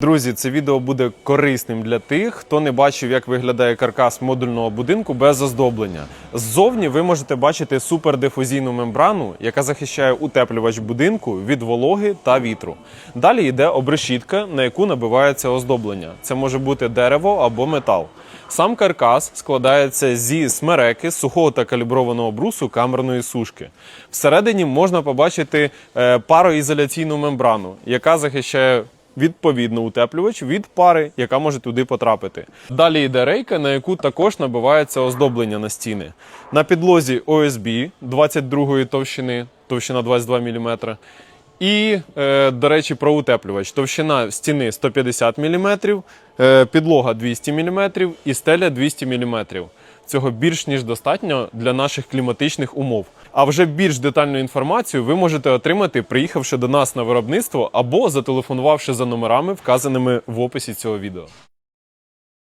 Друзі, це відео буде корисним для тих, хто не бачив, як виглядає каркас модульного будинку без оздоблення. Ззовні ви можете бачити супердифузійну мембрану, яка захищає утеплювач будинку від вологи та вітру. Далі йде обрешітка, на яку набивається оздоблення. Це може бути дерево або метал. Сам каркас складається зі смереки, сухого та каліброваного брусу камерної сушки. Всередині можна побачити е, пароізоляційну мембрану, яка захищає відповідно утеплювач від пари, яка може туди потрапити. Далі йде рейка, на яку також набивається оздоблення на стіни. На підлозі OSB 22 товщини, товщина 22 мм. І, е, до речі, про утеплювач. Товщина стіни 150 мм, е, підлога 200 мм і стеля 200 мм. Цього більш ніж достатньо для наших кліматичних умов. А вже більш детальну інформацію ви можете отримати, приїхавши до нас на виробництво або зателефонувавши за номерами, вказаними в описі цього відео.